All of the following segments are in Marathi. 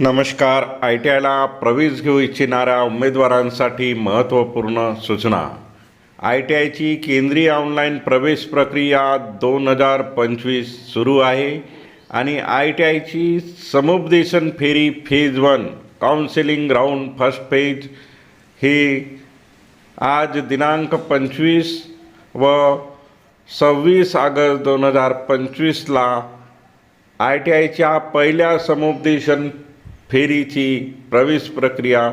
नमस्कार. आय टी आयला प्रवेश घेऊ इच्छिणाऱ्या उमेदवारांसाठी महत्त्वपूर्ण सूचना. आय टी आयची केंद्रीय ऑनलाईन प्रवेश प्रक्रिया दोन हजार पंचवीस सुरू आहे आणि आय टी आयची समुपदेशन फेरी phase one counselling round first phase हे आज दिनांक पंचवीस व सव्वीस ऑगस्ट दोन हजार पंचवीसला आय टी आयच्या पहिल्या समुपदेशन फेरीची प्रवेश प्रक्रिया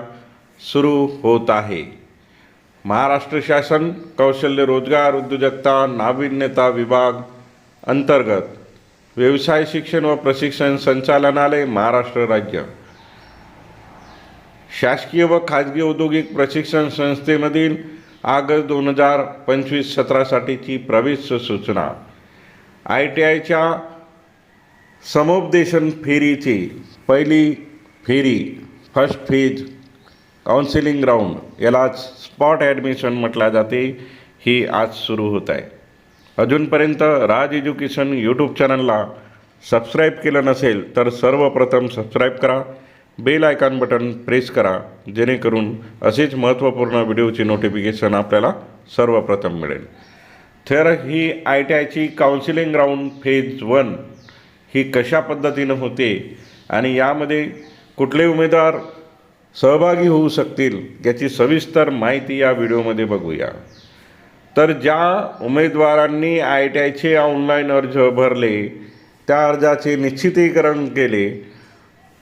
सुरू होत आहे. महाराष्ट्र शासन कौशल्य रोजगार उद्योजकता नाविन्यता विभाग अंतर्गत व्यवसाय शिक्षण व प्रशिक्षण संचालनालय महाराष्ट्र राज्य. शासकीय व खाजगी औद्योगिक प्रशिक्षण संस्थेमधील ऑगस्ट दोन हजार पंचवीस सतरासाठीची प्रवेश सूचना. आय टी आयच्या समुपदेशन फेरीची पहिली फेरी फर्स्ट फेज काउन्सिलिंग राऊंड यालाच स्पॉट ॲडमिशन म्हटल्या जाते. ही आज सुरू होत आहे. अजूनपर्यंत राज एज्युकेशन यूट्यूब चॅनलला सबस्क्राईब केलं नसेल तर सर्वप्रथम सबस्क्राईब करा. बेल आयकॉन बटन प्रेस करा. जेणेकरून असेच महत्त्वपूर्ण व्हिडिओची नोटिफिकेशन आपल्याला सर्वप्रथम मिळेल. तर ही आय टी आयची काउन्सिलिंग राऊंड फेज वन ही कशा पद्धतीनं होते आणि यामध्ये कुठले उमेदवार सहभागी होऊ शकतील याची सविस्तर माहिती या व्हिडिओमध्ये बघूया. तर ज्या उमेदवारांनी आय टी आयचे ऑनलाईन अर्ज भरले त्या अर्जाचे निश्चितीकरण केले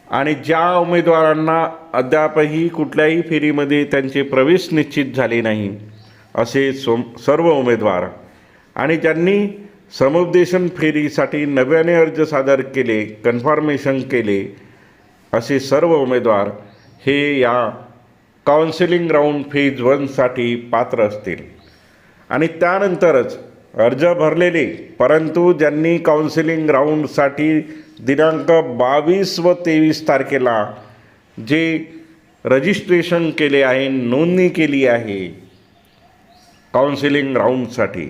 आणि ज्या उमेदवारांना अद्यापही कुठल्याही फेरीमध्ये त्यांचे प्रवेश निश्चित झाले नाही असे सोम सर्व उमेदवार आणि ज्यांनी समुपदेशन फेरीसाठी नव्याने अर्ज सादर केले कन्फर्मेशन केले असे सर्व उमेदवार हे या काउन्सिलिंग राऊंड फेज वनसाठी पात्र असतील. आणि त्यानंतरच अर्ज भरलेले परंतु ज्यांनी काउन्सिलिंग राऊंडसाठी दिनांक बावीस व तेवीस तारखेला जे रजिस्ट्रेशन केले आहे नोंदणी केली आहे काउन्सिलिंग राऊंडसाठी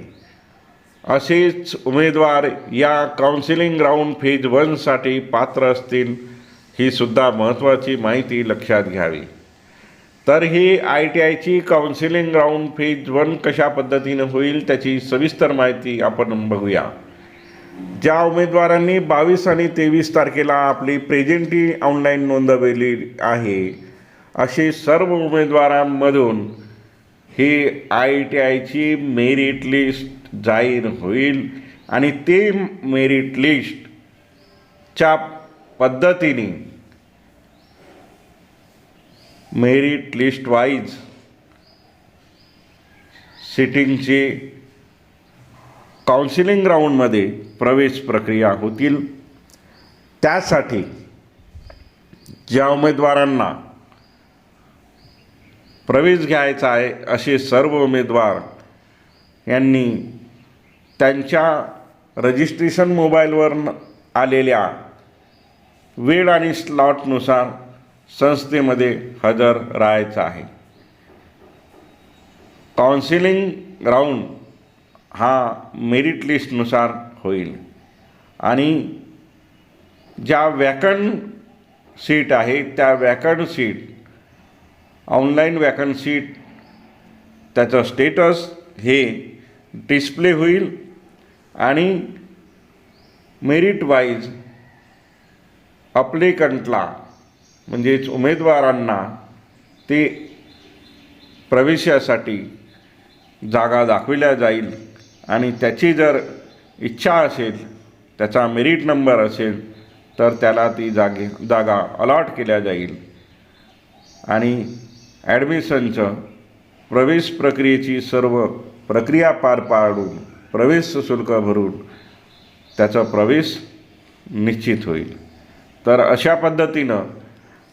असेच उमेदवार या काउन्सिलिंग राऊंड फेज वनसाठी पात्र असतील. ही सुद्धा महत्त्वाची माहिती लक्षात घ्यावी. तर ही आय टी आयची काउन्सिलिंग राऊंड फेज वन कशा पद्धतीनं होईल त्याची सविस्तर माहिती आपण बघूया. ज्या उमेदवारांनी बावीस आणि तेवीस तारखेला आपली प्रेझेंटी ऑनलाईन नोंदवली आहे असे सर्व उमेदवारांमधून ही आय टी आयची मेरिट लिस्ट जाहीर होईल आणि ते मेरिट लिस्टच्या पद्धतीने मेरिट लिस्ट वाईज सिटिंगचे काउन्सिलिंग राऊंडमध्ये प्रवेश प्रक्रिया होतील. त्यासाठी ज्या उमेदवारांना प्रवेश घ्यायचा आहे असे सर्व उमेदवार यांनी त्यांच्या रजिस्ट्रेशन मोबाईलवर आलेल्या वेळ आणि स्लॉटनुसार संस्थेमध्ये हजर राहायचं आहे. काउन्सिलिंग राऊंड हा मेरिट लिस्टनुसार होईल. आणि ज्या वॅकन सीट आहे त्या vacant seat online vacant seat त्याचं स्टेटस हे डिस्प्ले होईल. आणि मेरिट वाईज अप्लिकंटला म्हणजेच उमेदवारांना ते प्रवेशासाठी जागा दाखविल्या जाईल आणि त्याची जर इच्छा असेल त्याचा मेरिट नंबर असेल तर त्याला ती जागे जागा अलॉट केल्या जाईल. आणि ॲडमिशनचं प्रवेश प्रक्रियेची सर्व प्रक्रिया पार पाडून प्रवेश शुल्क भरून त्याचा प्रवेश निश्चित होईल. तर अशा पद्धतीनं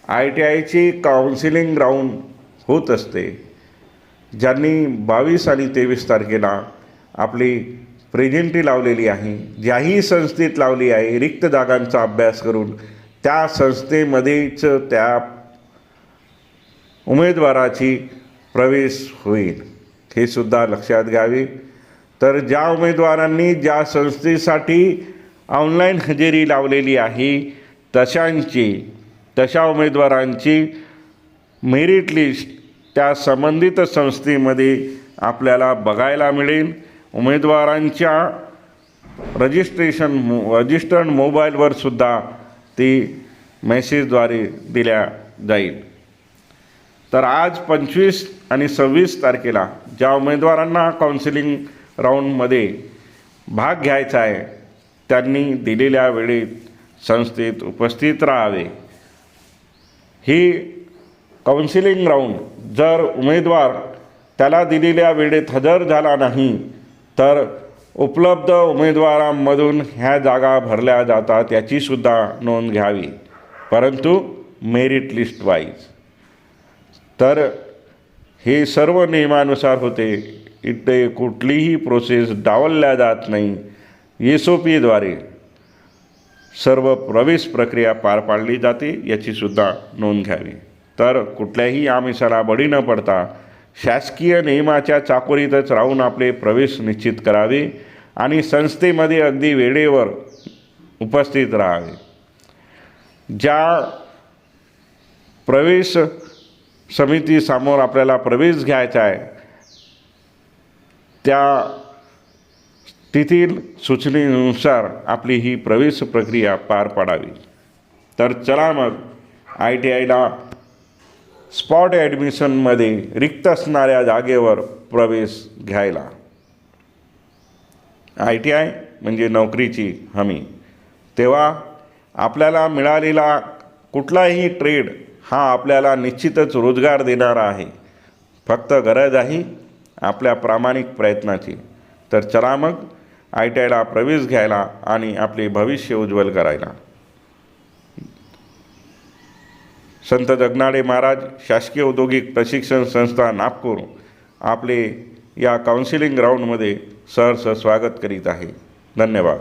आय टी आयची काउन्सिलिंग राऊंड होत असते ज्यांनी बावीस आणि तेवीस तारखेला आपली प्रेझेंटी लावलेली आहे ज्याही संस्थेत लावली आहे रिक्त जागांचा अभ्यास करून त्या संस्थेमध्येच त्या उमेदवाराची प्रवेश होईल हे सुद्धा लक्षात घ्यावे. तर ज्या उमेदवारांनी ज्या संस्थेसाठी ऑनलाईन हजेरी लावलेली आहे तशांची तशा उमेदवारांची मेरिट लिस्ट त्या संबंधित संस्थेमध्ये आपल्याला बघायला मिळेल. उमेदवारांच्या रजिस्ट्रेशन मो रजिस्टर्ड मोबाईलवर सुद्धा ती मेसेजद्वारे दिल्या जाईल. तर आज पंचवीस आणि सव्वीस तारखेला ज्या उमेदवारांना काउन्सिलिंग राऊंडमध्ये भाग घ्यायचा आहे त्यांनी दिलेल्या वेळेत संस्थेत उपस्थित राहावे. ही काउन्सिलिंग राऊंड जर उमेदवार त्याला दिलेल्या वेळेत हजर झाला नाही तर उपलब्ध उमेदवारांमधून ह्या जागा भरल्या जातात याचीसुद्धा नोंद घ्यावी. परंतु मेरिट लिस्ट वाईज तर हे सर्व नियमानुसार होते. इथे कुठलीही प्रोसेस डावलल्या जात नाही. एस ओ पीद्वारे सर्व प्रवेश प्रक्रिया पार पाडली जाते याचीसुद्धा नोंद घ्यावी. तर कुठल्याही आमिषाला बळी न पडता शासकीय नियमाच्या चाकोरीतच राहून आपले प्रवेश निश्चित करावे आणि संस्थेमध्ये अगदी वेळेवर उपस्थित राहावे. ज्या प्रवेश समितीसमोर आपल्याला प्रवेश घ्यायचा आहे त्या तेथील सूचनेनुसार आपली ही प्रवेश प्रक्रिया पार पाडावी. तर चला मग आय टी आयला स्पॉट ॲडमिशनमध्ये रिक्त असणाऱ्या जागेवर प्रवेश घ्यायला. आय टी आय म्हणजे नोकरीची हमी. तेव्हा आपल्याला मिळालेला कुठलाही ट्रेड हा आपल्याला निश्चितच रोजगार देणारा आहे. फक्त गरज आहे आपल्या प्रामाणिक प्रयत्नाची. तर चला मग आय टी आयला प्रवेश घ्यायला आणि आपले भविष्य उज्ज्वल करायला. संत जगनाडे महाराज शासकीय औद्योगिक प्रशिक्षण संस्था नागपूर आपले या काउन्सिलिंग ग्राउंडमध्ये सहर्ष स्वागत करीत आहे. धन्यवाद.